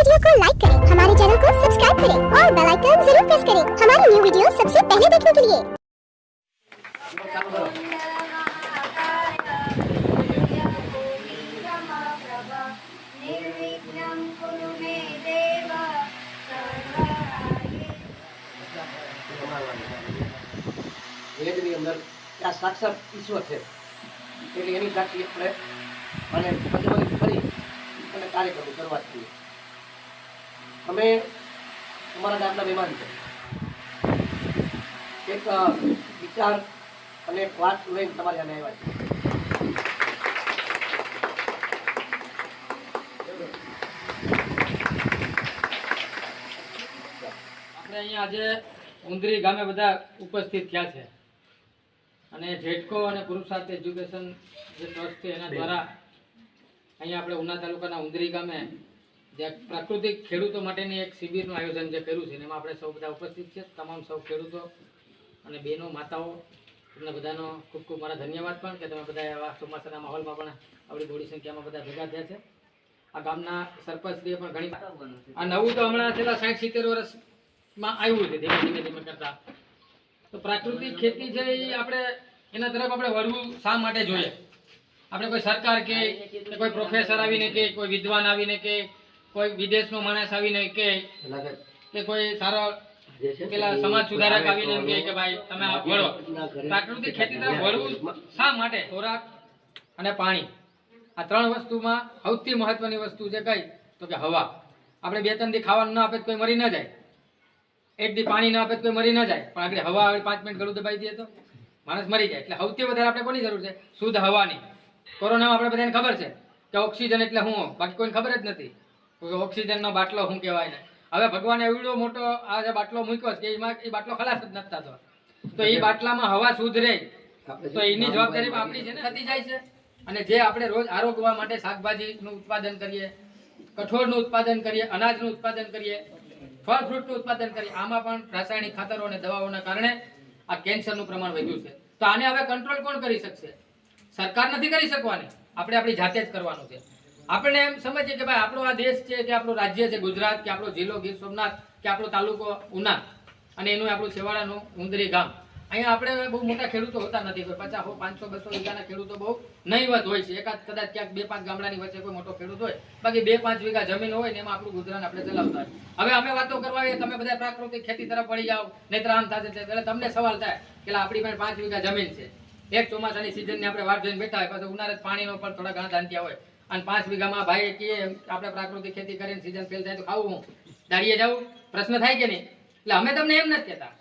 Video को like करें हमारे चैनल को सब्सक्राइब करें और बेल आइकन जरूर प्रेस करें हमारी न्यू वीडियो सबसे पहले देखने के लिए निर्विघ्नं कुरु मे देव सर्वकार्ये વેદની અંદર આ સાક્ષાત ઈશ્વર છે એટલે એની સાક્ષી આપણે અને પંચમણી ફરી અને કાર્યક્રમ શરૂઆત કરીએ અમે અમારા ગામના મહેમાન છે. એક વિચાર અને એક વાત લઈને તમારી સામે આવ્યા છે. આપણે અહીંયા આજે ઉંદરી ગામે બધા ઉપસ્થિત થયા છે. અને જેટકો અને પુરુષાર્થ એજ્યુકેશન જે ટ્રસ્ટ છે એના દ્વારા અહીંયા આપણે ઉના તાલુકાના ઉંદરી ગામે જે પ્રાકૃતિક ખેડૂતો માટેની એક શિબિરનું આયોજન જે કર્યું છે એમાં આપણે સૌ બધા ઉપસ્થિત છે તમામ સૌ ખેડૂતો અને બહેનો માતાઓ તમને બધાનો ખૂબ ખૂબ મારા ધન્યવાદ પણ કે તમે બધા એવા ચોમાસાના માહોલમાં પણ આપણી બોડી સંખ્યામાં બધા ભેગા થયા છે. આ ગામના સરપંચશ્રીએ પણ ઘણી આ નવું તો હમણાં છેલ્લા સાઠ સિત્તેર વર્ષમાં આવ્યું છે ધીમે ધીમે ધીમે કરતા. તો પ્રાકૃતિક ખેતી છે એ આપણે એના તરફ આપણે વળવું શા માટે જોઈએ? આપણે કોઈ સરકાર કે કે કોઈ પ્રોફેસર આવીને કે કોઈ વિદ્વાન આવીને કે કોઈ વિદેશનો માણસ આવીને કે કે કોઈ સારો પેલા સમાજ સુધારક આવીને એમ કે ભાઈ તમે આ વળો પ્રાકૃતિક ખેતી તરફ વળવું શા માટે? ખોરાક અને પાણી. આ ત્રણ વસ્તુમાં સૌથી મહત્વની વસ્તુ છે કઈ? તો કે હવા. આપણે બે ત્રણ દી ખાવાનું ના આપે તો કોઈ મરી ના જાય. એક દી પાણી ના આપે તો કોઈ મરી ના જાય. પણ આપણે હવા આવે પાંચ મિનિટ ગળું દબાઈ દઈએ તો માણસ મરી જાય. એટલે સૌથી વધારે આપણે કોની જરૂર છે? શુદ્ધ હવાની. કોરોનામાં આપણે બધાને ખબર છે કે ઓક્સિજન એટલે હું? બાકી કોઈને ખબર જ નથી. ઓક્સિજનનો બાટલો શું કહેવાય ને હવે ભગવાને એવડો મોટો આ જે બાટલો મૂક્યો છે એમાં એ બાટલો ખલાસ જ નથી થતો. તો એ બાટલામાં હવા સુધરે. તો એની જવાબદારી આપણી છે ને? થતી જાય છે. અને જે આપણે રોજ આરોગવા માટે શાકભાજીનું ઉત્પાદન કરીએ કઠોળનું ઉત્પાદન કરીએ અનાજનું ઉત્પાદન કરીએ ફળ ફ્રૂટનું ઉત્પાદન કરીએ આમાં પણ રાસાયણિક ખાતરો અને દવાઓના કારણે આ કેન્સરનું પ્રમાણ વધ્યું છે. તો આને હવે કંટ્રોલ કોણ કરી શકશે? સરકાર નથી કરી શકવાની? આપણે આપણી જાતે જ કરવાનું છે. આપણે એમ સમજીએ કે ભાઈ આપણો આ દેશ છે કે આપણું રાજ્ય છે, ગુજરાત કે આપણો જિલ્લો ગીર સોમનાથ કે આપણો તાલુકો ઉના અને એનું આપણું છેવાડાનું ઉંદરી ગામ. અહીંયા આપણે બહુ મોટા ખેડૂતો હોતા નથી, કોઈ પચાસ હો, પાંચસો, બસો વીઘાના ખેડૂતો બહુ નહીવત હોય છે. એકાદ કદાચ ક્યાંક બે, પાંચ ગામડાની વચ્ચે કોઈ મોટો ખેડૂત હોય, બાકી બે, પાંચ વીઘા જમીન હોય ને એમાં આપણું ગુજરાન આપણે ચલાવતા હોય. હવે અમે વાતો કરવા આવીએ, તમે બધા પ્રાકૃતિક ખેતી તરફ પડી જાઓ, નહીતર આમ થશે એટલે તમને સવાલ થાય કે આપણી પાસે પાંચ વીઘા જમીન છે. એક ચોમાસાની સિઝનની આપણે વાટ જોઈને બેઠા હોય, પછી ઉનાળે પાણીનો પણ થોડા ઘણા ધાંત્યા હોય. અને પાંચ વીઘામાં ભાઈ કહીએ આપણે પ્રાકૃતિક ખેતી કરીને સિઝન ફેલ થાય તો ખાવું હું? દાડીએ જવું પ્રશ્ન થાય કે નહીં? એટલે અમે તમને એમ નથી કહેતા.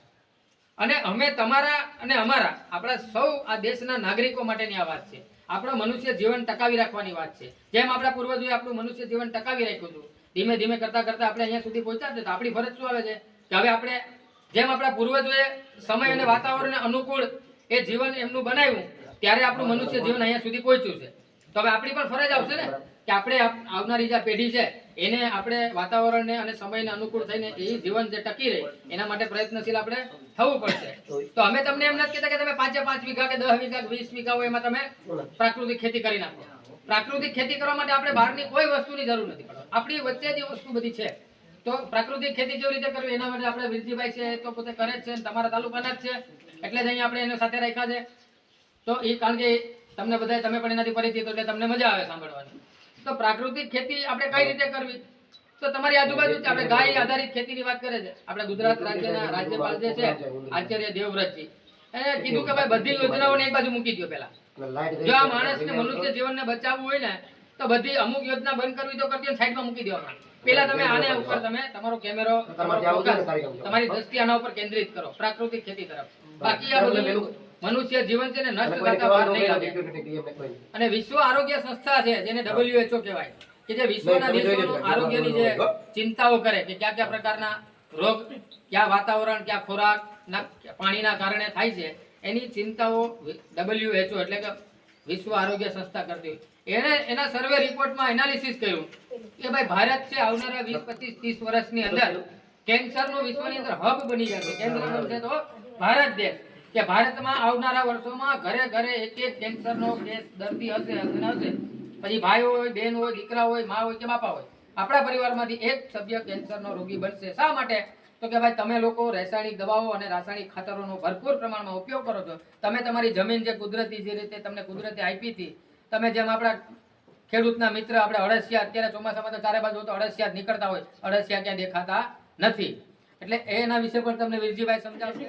અને અમે તમારા અને અમારા, આપણા સૌ આ દેશના નાગરિકો માટેની આ વાત છે. આપણો મનુષ્ય જીવન ટકાવી રાખવાની વાત છે. જેમ આપણા પૂર્વજોએ આપણું મનુષ્ય જીવન ટકાવી રાખ્યું હતું, ધીમે ધીમે કરતા કરતા આપણે અહીંયા સુધી પહોંચ્યા છે તો આપણી ફરજ શું આવે છે? કે હવે આપણે જેમ આપણા પૂર્વજોએ સમય અને વાતાવરણને અનુકૂળ એ જીવન એમનું બનાવ્યું, ત્યારે આપણું મનુષ્ય જીવન અહીંયા સુધી પહોંચ્યું છે. તો હવે આપણી પણ ફરજ આવશે ને કે આપણે આવનારી જે પેઢી છે, એને આપણે વાતાવરણને અને સમયને અનુકૂળ થઈને એ જીવન જે ટકી રહે, એના માટે પ્રયત્નશીલ આપણે થવું પડશે. તો અમે તમને એમ નથી કહેતા કે તમે પાંચે પાંચ વીઘા કે દસ વીઘા વીસ વીઘા હોય એમાં તમે પ્રાકૃતિક ખેતી કરી નાખો. પ્રાકૃતિક ખેતી કરવા માટે આપણે બહારની કોઈ વસ્તુની જરૂર નથી આપણી વચ્ચે જે વસ્તુ બધી છે, તો પ્રાકૃતિક ખેતી કેવી રીતે કરવી? એના માટે આપણે વિરજીભાઈ છે તો પોતે કરે જ છે તમારા તાલુકાના જ છે, એટલે જ અહીંયા આપણે એને સાથે રાખ્યા છે. તો એ, કારણ કે તમને બધા તમે પણ એનાથી પરિચિત એટલે તમને મજા આવે સાંભળવાની. તો પ્રાકૃતિક ખેતી આપણે કઈ રીતે કરવી? તો તમારી આજુબાજુ આપણે ગાય આધારિત ખેતીની વાત કરે છે. આપણે ગુજરાત રાજ્યના રાજ્યપાલ જે છે આચાર્ય દેવવ્રતજી. એને કીધું કે ભાઈ બધી યોજનાઓને એક બાજુ મૂકી દો પેલા જો આ માણસને મનુષ્ય જીવનને બચાવવું હોય ને તો બધી અમુક યોજના બંધ કરવી તો કરતી સાઈડમાં મૂકી દેવા પેલા તમે આને ઉપર તમે તમારો કેમેરો તમારો દ્રષ્ટિ આના ઉપર કેન્દ્રિત કરો પ્રાકૃતિક ખેતી તરફ. બાકી આ બધું મનુષ્ય જીવન છે ને નષ્ટ થતા વાર નહીં લાગે. અને વિશ્વ આરોગ્ય સંસ્થા છે જેને WHO કહેવાય કે જે વિશ્વના દેશોનો આરોગ્યની જે ચિંતાઓ કરે કે કયા કયા પ્રકારના રોગ કયા વાતાવરણ કયા ખોરાક ના પાણીના કારણે થાય છે એની ચિંતાઓ WHO એટલે કે વિશ્વ આરોગ્ય સંસ્થા કરતી એને એના સર્વે રિપોર્ટમાં એનાલિસિસ કર્યું કે ભાઈ ભારત છે આવનારા વીસ પચીસ ત્રીસ વર્ષની અંદર કેન્સરનો વિશ્વની અંદર હબ બની જશે કેન્દ્ર બનશે તો ભારત દેશ. કે ભારતમાં આવનારા વર્ષોમાં ઘરે ઘરે એક એક કેન્સરનો કેસ દર્દી હશે હશે હશે. પછી ભાઈ હોય, બેન હોય, દીકરા હોય, મા હોય કે બાપા હોય. આપણા પરિવારમાંથી એક સભ્ય કેન્સરનો રોગી બનશે. શા માટે? તો કે ભાઈ તમે લોકો રાસાયણિક દવાઓ અને રાસાયણિક ખાતરોનો ભરપૂર પ્રમાણમાં ઉપયોગ કરો છો. તમે તમારી જમીન જે કુદરતી જે રીતે તમને કુદરતી આપી હતી, તમે જેમ આપણા ખેડૂતના મિત્ર આપણે અળસિયા, અત્યારે ચોમાસામાં તો ચારે બાજુ તો અળસિયા નીકળતા હોય. અળસિયા ક્યાં દેખાતા નથી. એટલે એના વિશે પણ તમને વિરજીભાઈ સમજાવશે?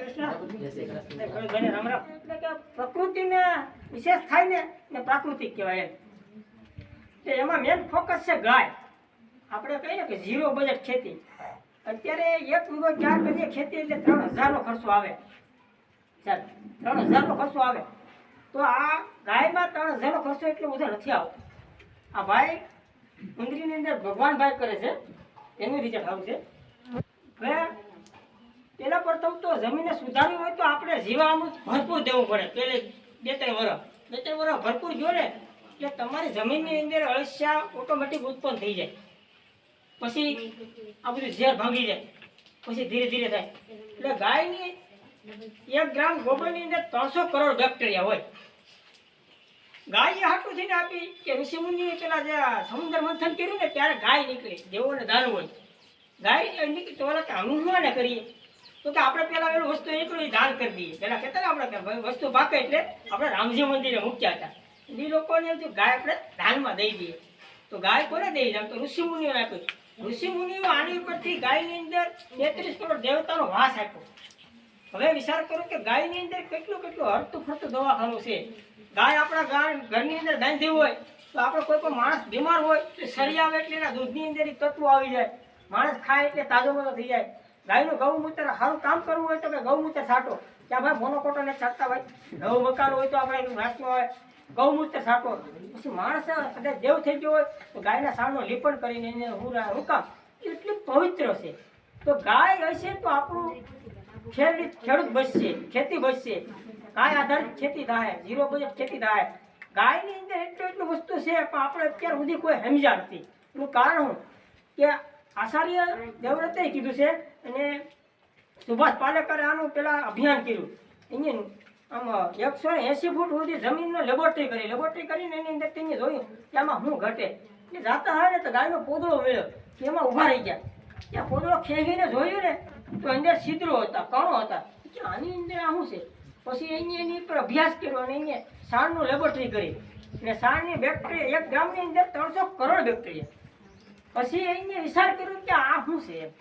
પ્રકૃતિને વિશેષ થાય ને ને પ્રાકૃતિક કહેવાય એમ. એમાં મેન ફોકસ છે ગાય. આપણે કહીએ કે ઝીરો બજેટ ખેતી. અત્યારે એક વીઘો ચાર કરીએ ખેતી એટલે ત્રણ હજારનો ખર્ચો આવે. ચાલ ત્રણ હજારનો ખર્ચો આવે. તો આ ગાયમાં ત્રણ હજારનો ખર્ચો એટલો બધો નથી આવતો. આ ભાઈ ઉંદરીની અંદર ભગવાન ભાઈ કરે છે. એનું રિઝલ્ટ આવું હવે પેલા પ્રથમ તો જમીને સુધારવી હોય તો આપણે જીવામૃત ભરપૂર દેવું પડે. પેલે બે ત્રણ વર્ષ બે ત્રણ વર્ષ ભરપૂર જો ને, કે તમારી જમીનની અંદર અળસિયા ઓટોમેટિક ઉત્પન્ન થઈ જાય. પછી આ બધું ઝેર ભાંગી જાય. પછી ધીરે ધીરે થાય. એટલે ગાયની એક ગ્રામ ગોબરની અંદર ત્રણસો કરોડ બેક્ટેરિયા હોય. ગાય હાટું થઈને આપી કે ઋષિમુનિએ પેલા જે સમુદ્ર મંથન કર્યું ને, ત્યારે ગાય નીકળી. દેવો ને દાન હોય. ગાય ઓલા કે શું ને કરીએ? તો કે આપણે પેલા વસ્તુ નીકળ્યું એ કરી દઈએ. પેલા કહેતા આપણે વસ્તુ પાકે એટલે આપણે રામજી મંદિરે મૂક્યા હતા. એ લોકોને એમ ગાય આપણે દાનમાં દઈ દઈએ. તો ગાય કોને દઈ જાય? તો ઋષિમુનિઓને આપ્યું. ઋષિમુનિઓ આની ઉપરથી ગાયની અંદર તેત્રીસ કરોડ દેવતાનો વાસ આપ્યો. હવે વિચાર કરો કે ગાયની અંદર કેટલું કેટલું હરતું ફરતું દવાખાનું છે. ગાય આપણા ઘરની અંદર બાંધી હોય તો આપણે કોઈ પણ માણસ બીમાર હોય તો સરી આવે એટલે એના દૂધની અંદર તત્વો આવી જાય. માણસ ખાય એટલે તાજો બધો થઈ જાય. ગાયનું ગૌમૂત્ર સારું કામ કરવું હોય તો કે ગૌમૂત્ર છાંટો ત્યાં ભાઈ મોનોકોટો ને છાંટતા હોય. નવું મકાન હોય તો આપણે એનું નાખ્યું હોય. ગૌમૂત્ર છાંટો પછી માણસ કદાચ દેવ થઈ ગયો હોય, તો ગાયના સારનો લીપણ કરીને એને હું હુકામ. એટલી પવિત્ર છે. તો ગાય હશે તો આપણું ખેડૂત ખેડૂત બચશે, ખેતી બચશે. ગાય આધારિત ખેતી થાય ઝીરો બજેટ ખેતી થાય. ગાયની અંદર એટલું એટલું વસ્તુ છે પણ આપણે અત્યાર સુધી કોઈ સમજ્યા નથી એનું કારણ શું? કે આચાર્ય દેવવ્રતે કીધું છે અને સુભાષ પાલેકરે આનું પેલા અભિયાન કર્યું. અહીંયા આમ એકસો એંસી ફૂટ સુધી જમીનનો લેબોરેટરી કરી. લેબોરેટરી કરીને એની અંદર તેને જોયું કે આમાં શું ઘટે. એટલે જાતા હારે તો ગાયનો પોદળો મળ્યો. એમાં ઊભા રહી ગયા. ત્યાં પોદળો ખેંચીને જોયું ને તો અંદર છિદ્રો હતા, કણો હતા. કે આની અંદર આ શું છે? પછી એની એની ઉપર અભ્યાસ કર્યો અને એને સાણનું લેબોરેટરી કરી. અને સાણની બેક્ટેરિયા એક ગામની અંદર ત્રણસો કરોડ બેક્ટેરિયા પછી એને વિચાર કર્યો કે આ શું છે.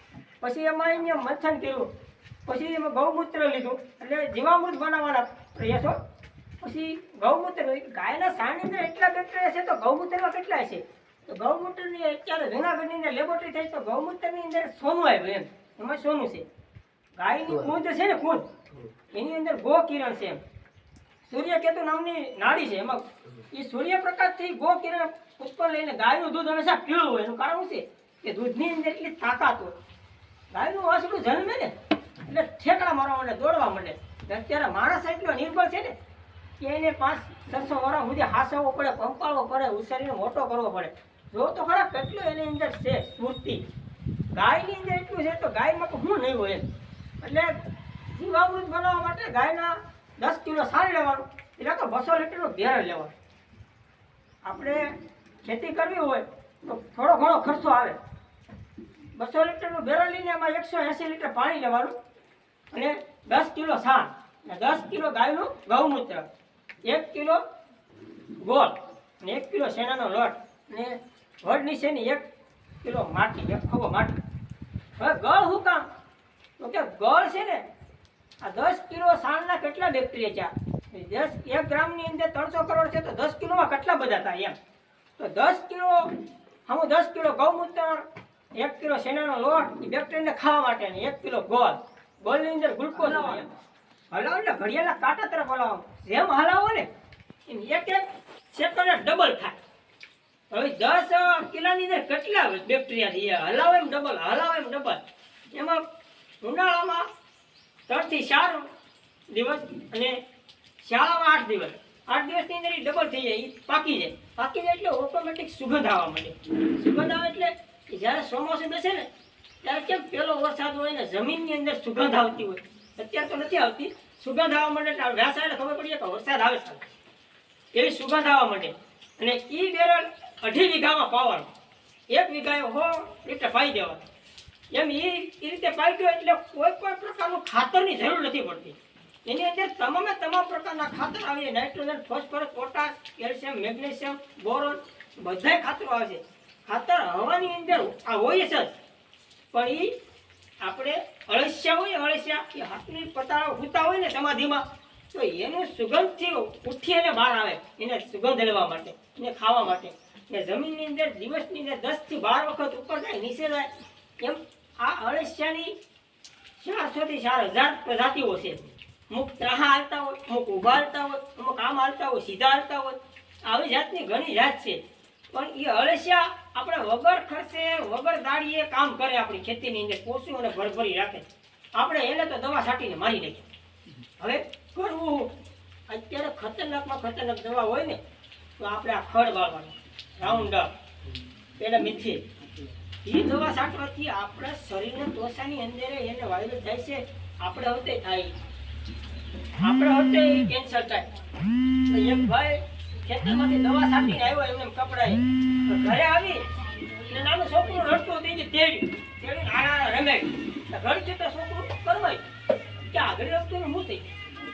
પછી એમાં એને મંથન કર્યું. પછી એમાં ગૌમૂત્ર લીધું. એટલે જીવામૃત બનાવવાના પ્રયાસો પછી ગૌમૂત્ર ગાયના સાણની અંદર એટલા બેક્ટેરિયા છે તો ગૌમૂત્રમાં કેટલા છે? તો ગૌમૂત્રની અત્યારે જૂનાગઢની અંદર લેબોરેટરી થઈ તો ગૌમૂત્રની અંદર સોનું આવ્યું એમ. એમાં સોનું છે. ગાયની કુંજ છે ને કુંજ? એની અંદર ગો કિરણ છે એમ. સૂર્યકેતુ નામની નાડી છે એમાં. એ સૂર્યપ્રકાશથી ગો કિરણ ઉત્પન્ન લઈને ગાયનું દૂધ હંમેશા પીળું હોય એનું કારણ છે? કે દૂધની અંદર એટલી તાકાત હોય. ગાયનું વાસડું જન્મે ને, એટલે ઠેકડા મારવા માંડે, દોડવા માંડે. અત્યારે માણસ એટલો નિર્બળ છે ને, કે એને પાંચ, છસો વર્ષ સુધી હાસવવો પડે, પંપાળવો પડે, ઉછેરીને મોટો કરવો પડે. જો તો ખરા કેટલું એની અંદર છે સ્ફૂર્તિ. ગાયની અંદર એટલું છે તો ગાયમાં તો શું નહીં હોય એટલે જીવામૃત બનાવવા માટે ગાયના દસ કિલો સારી લેવાનું એટલે તો બસો લીટરનું ઘેર લેવાનું. આપણે ખેતી કરવી હોય તો થોડો ઘણો ખર્ચો આવે. બસો લીટરનું બેરલ લઈને એમાં એકસો એંસી લીટર પાણી લેવાનું અને દસ કિલો સાણ અને દસ કિલો ગાયનું ગૌમૂત્ર, એક કિલો ગોળ અને એક કિલો શેનાનો લોટ અને વડની શેની એક કિલો માટી, એક ખભો માટી. હવે ગળ શું કામ? તો કે ગળ છે ને, આ દસ કિલો સાણના કેટલા બેક્ટેરિયા છે? દસ, એક ગ્રામની અંદર ત્રણસો કરોડ છે તો દસ કિલોમાં કેટલા બધા થાય એમ? તો દસ કિલો હું દસ કિલો ગૌમૂત્ર એક કિલો સેનાનો લોટ એ બેક્ટેરિયાને ખાવા માટે અને એક કિલો ગોળ. ગોળની અંદર ગ્લુકોઝ હલાવો એટલે ઘડિયાળના કાંટા તરફ હલાવો. જેમ હલાવો ને એમ એક એક સેકન્ડ ડબલ થાય. હવે દસ કિલોની અંદર કેટલા બેક્ટેરિયા છે? એ હલાવો એમ ડબલ હલાવો એમ ડબલ એમાં ઉનાળામાં ત્રણથી ચાર દિવસ અને શાળામાં આઠ દિવસ. આઠ દિવસની અંદર એ ડબલ થઈ જાય, ઈ પાકી જાય. પાકી જાય એટલે ઓટોમેટિક સુગંધ આવવા માંડે. સુગંધ આવે એટલે જ્યારે ચોમાસું બેસે ને, ત્યારે કેમ પેલો વરસાદ હોય ને, જમીનની અંદર સુગંધ આવતી હોય. અત્યારે તો નથી આવતી. સુગંધ આવવા માંડે એટલે વ્યાસ આવે ખબર પડી કે વરસાદ આવે છે. એવી સુગંધ આવવા માંડે. અને એ બેરલ અઢી વીઘામાં પાવાનું એક વીઘાએ હો એટલે પાઈ દેવા એમ એ એ રીતે પાઈ દો એટલે કોઈ પણ પ્રકારનું ખાતરની જરૂર નથી પડતી. એની અંદર તમામે તમામ પ્રકારના ખાતર આવે છે. Nitrogen, phosphorus, potash, calcium, magnesium, boron બધાય ખાતરો આવે છે. ખાતર હવાની અંદર આ હોય છે પણ એ આપણે અળસિયા હોય, અળસિયા એ હાથની પતાળો હુતા હોય ને સમાધિમાં, તો એનું સુગંધથી ઉઠી અને બહાર આવે. એને સુગંધ લેવા માટે, એને ખાવા માટે. ને જમીનની અંદર દિવસની અંદર દસથી બાર વખત ઉપર જાય, નીચે જાય, એમ આ અળસિયાની ચારસોથી ચાર હજાર પ્રજાતિઓ છે. અમુક ત્રાહા હાલતા હોય અમુક ઊભા હાલતા હોય, અમુક આમ હાલતા હોય સીધા હાલતા હોય. આવી જાતની ઘણી જાત છે. પણ એ અળસિયા આપણે વગર ખર્ચે, વગર દાડીએ કામ કરે આપણી ખેતીની અંદર પોસું અને ભરભરી રાખે. આપણે એને તો દવા છાંટીને મારી નાખીએ. હવે કરવું. અત્યારે ખતરનાકમાં ખતરનાક દવા હોય ને, તો આપણે આ ખડ વાળવાનું. રાઉન્ડ અપ પેલા એ દવા છાંટવાથી આપણા શરીરના તોસાની અંદર એને વાયરસ થાય છે. આપણે હવે થાય. આપણે હોતે કેન્સર થાય. એક ભાઈ ખેતરમાંથી દવા છાંટીને આવ્યો, એમને એમ કપડાએ. ઘરે આવી ને નાનું છોકરું રડતું હતું એને તેડ્યું. તેડીને હારા રમાડ્યું રડતું તો છોકરું કરવાય કે આગળ રમતું ને હું થઈ?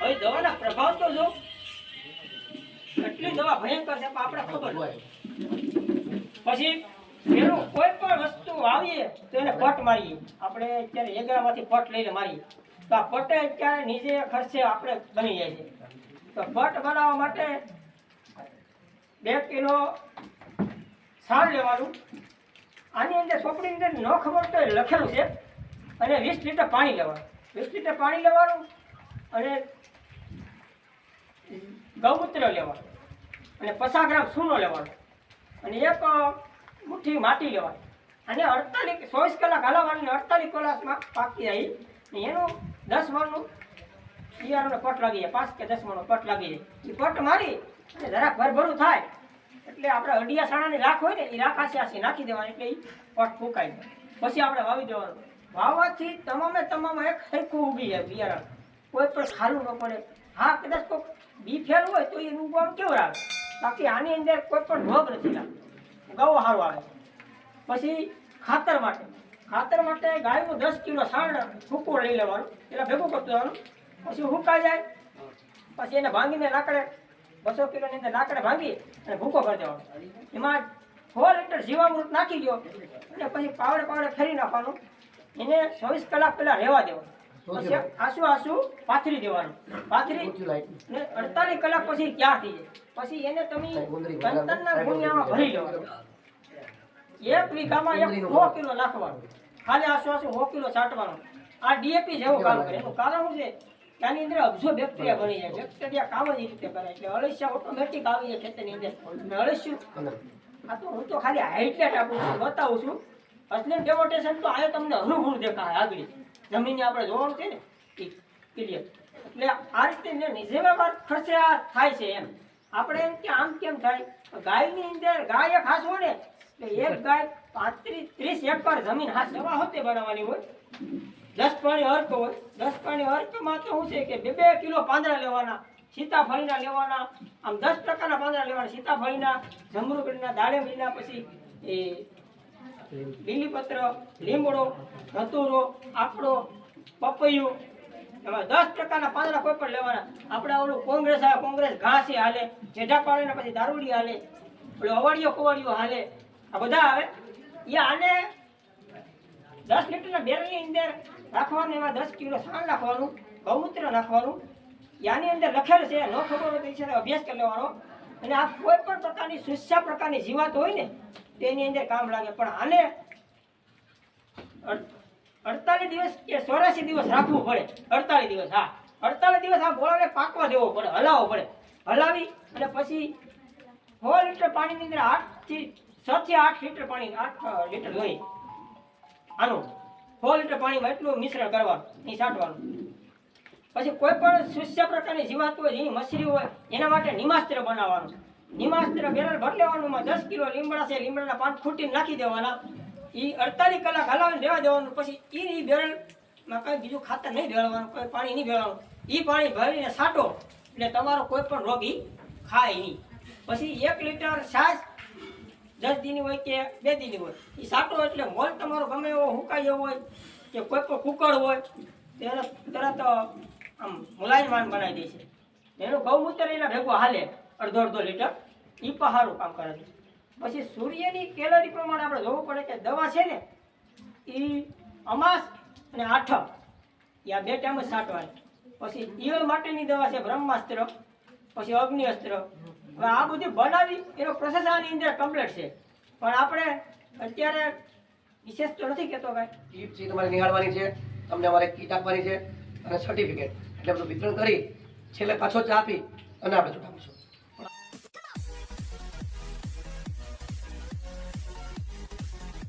હવે દવાના પ્રભાવ તો જો. કેટલી દવા ભયંકર છે આપણે ખબર હોય. પછી પેલું કોઈ પણ વસ્તુ આવીએ તો એને પટ મારીએ. આપણે અત્યારે એગરામાંથી પટ લઈને મારીએ. તો આ પટે અત્યારે નીચે ખર્ચે આપણે બની જાય છે. તો પટ બનાવવા માટે બે કિલો સાર લેવાનું. આની અંદર ચોપડીની અંદર ન ખબર તો લખેલું છે. અને વીસ લીટર પાણી લેવાનું. વીસ લીટર પાણી લેવાનું અને ગૌમૂત્ર લેવાનું. અને પચાસ ગ્રામ સૂનો લેવાનો. અને એક મુઠ્ઠી માટી લેવાની. અને અડતાલીસ ચોવીસ કલાક હલાવવાની અડતાલીસ કલાકમાં પાકી જાય. એનું દસ મણનું શિયાળાનો પટ લાગી જાય, પાંચ કે દસ મણનો પટ લાગી જાય. એ પટ મારી અને જરાક ભરભરું થાય. એટલે આપણે અડિયા સાણાની રાખ હોય ને એ રાખ આસી આસી નાખી દેવાની, એટલે એ પટ ફૂંકાઈ જાય. પછી આપણે વાવી દેવાનું. વાવવાથી તમામે તમામ એક સરખું ઉગી જાય બિયારણ કોઈ પણ ખાલું ન પડે. હા, કદાચ કોઈ બી ફેલ હોય તો એનું ઉગવાનું કેવું આવે બાકી આની અંદર કોઈ પણ રોગ નથી લાગતો. ગૌ સારું આવે. પછી ખાતર માટે. ખાતર માટે ગાયનું દસ કિલો સાણ સૂકું લઈ લેવાનું. એટલે ભેગું કરતું જવાનું. પછી હુકા જાય. પછી એને ભાંગીને લાકડે બસો કિલોની અંદર લાકડે ભાંગી અને ભૂકો કરી દેવાનો. એમાં સો લીટર જીવામૃત નાખી દો. અને પછી પાવડે પાવડે ફેરી નાખવાનું. એને ચોવીસ કલાક પહેલાં રહેવા દેવાનું. પછી આસુ આસુ પાથરી દેવાનું. પાથરી ને અડતાલીસ કલાક પછી ક્યાં થઈ જાય? પછી એને તમે કંતરના ગુણિયામાં ભરી લેવાનું એક વીઘામાં એક સો કિલો નાખવાનું. ખાલી આસુઆસુ આસુ સો કિલો છાંટવાનું. આ ડીએપી જેવો કામ કરે. એનું કારણ શું છે? ત્યાંની અંદર અબજો બેક્ટેરિયા બની જાય. બેક્ટેરિયા કામ જ એ રીતે કરે. એટલે અળસિયા ઓટોમેટિક આવી જાય ખેતરની અંદર. અળસિયું આ તો હું તો ખાલી હાઇટલેટ આપું છું બતાવું છું. અસલી ડેમોટેશન તો આ તમને અનુભવ દેખાય આગળ. જમીનને આપણે જોવાનું છે ને ક્લિયર એટલે આ રીતે નિજેવાવાર ખર્ચે આ થાય છે એમ. આપણે એમ કે આમ કેમ થાય? ગાયની અંદર ગાય ખાસ હોય ને એક ગાય પાંત્રીસ, ત્રીસ એકર જમીન હાસ સવા હોતે બનાવવાની હોય. દસ પાણી હોય. દસ પાણી તો શું છે કે બે બે કિલો પાંદડા લેવાના, સીતાફળીના લેવાના, આમ દસ પ્રકારના પાંદડા લેવાના, સીતાફળીના જમરૂકડીના દાડેમડીના પછી એ બીલીપત્ર લીમડો ધતુરો આપડો પપૈયું એમાં દસ પ્રકારના પાંદડા કોઈ પણ લેવાના. આપણે ઓલું કોંગ્રેસ આવે, કોંગ્રેસ ઘાસી હાલે જેઠા પાડીને પછી દારૂડી હાલે, ઓલું અવાડિયો કવાડિયો હાલે. આ બધા આવે? એ આને દસ લીટરના બેરલની અંદર રાખવાનું એમાં દસ કિલો સાણ નાખવાનું, ગૌમૂત્ર નાખવાનું. યાની અંદર લખેલ છે, ન ખબર હોય તો અભ્યાસ કરી લેવાનો. અને આ કોઈ પણ પ્રકારની સુસ્યા પ્રકારની જીવાત હોય ને, તેની અંદર કામ લાગે. પણ આને અડતાલીસ દિવસ કે ચોરાસી દિવસ રાખવું પડે. અડતાલીસ દિવસ, હા. અડતાલીસ દિવસ આ ગોળાને પાકવા દેવો પડે, હલાવવો પડે. હલાવી અને પછી સો લીટર પાણીની અંદર આઠથી છ આઠ લીટર પાણી, આઠ લીટર દહીં. આનું સો લીટર પાણીમાં એટલું મિશ્રણ કરવાનું એ છાંટવાનું. પછી કોઈ પણ સુસ્ય પ્રકારની જીવાત હોય, જેની મછલી હોય, એના માટે નિમાસ્ત્ર બનાવવાનું. નિમાસ્ત્ર બેરલ ભરી દસ કિલો લીમડા છે, લીમડાના પાન ખૂટીને નાખી દેવાના. એ અડતાલીસ કલાક હલાવીને રહેવા દેવાનું, પછી એ બેરલમાં કંઈ બીજું ખાતર નહીં ભેળવાનું, કોઈ પાણી નહીં ભેળવાનું. એ પાણી ભરીને છાંટો, એટલે તમારો કોઈ પણ રોગ ખાય નહીં. પછી એક લીટર છાશ દસ દીની હોય કે બે દીની હોય. એ સાટો એટલે મોલ તમારો ગમે એવો હુકાઈ હોય કે કોઈ પણ કુકળ હોય તેને તરત, આમ મુલાયમાન બનાવી દે છે. એનું ગૌમૂત્ર એના ભેગું હાલે, અડધો અડધો લીટર. એ પણ કામ કરે છે. પછી સૂર્યની કેલરી પ્રમાણે આપણે જોવું પડે કે દવા છે ને એ અમાસ અને આઠમ. એ આ બે ટાઈમ જ સાટવાની પછી ઈયળ માટેની દવા છે બ્રહ્માસ્ત્ર, પછી અગ્નિ અસ્ત્ર હવે આ બધી બનાવી, એનો પ્રોસેસ આની અંદર કમ્પ્લીટ છે. પણ આપણે અત્યારે વિશેષ તો નથી કહેતો ભાઈ કીટ છે તમારે નિહાળવાની છે. તમને અમારે કીટ આપવાની છે અને સર્ટિફિકેટ એટલે બધું વિતરણ કરી છેલ્લે પાછો ચા આપી અને આપણે ચૂંટાવીશું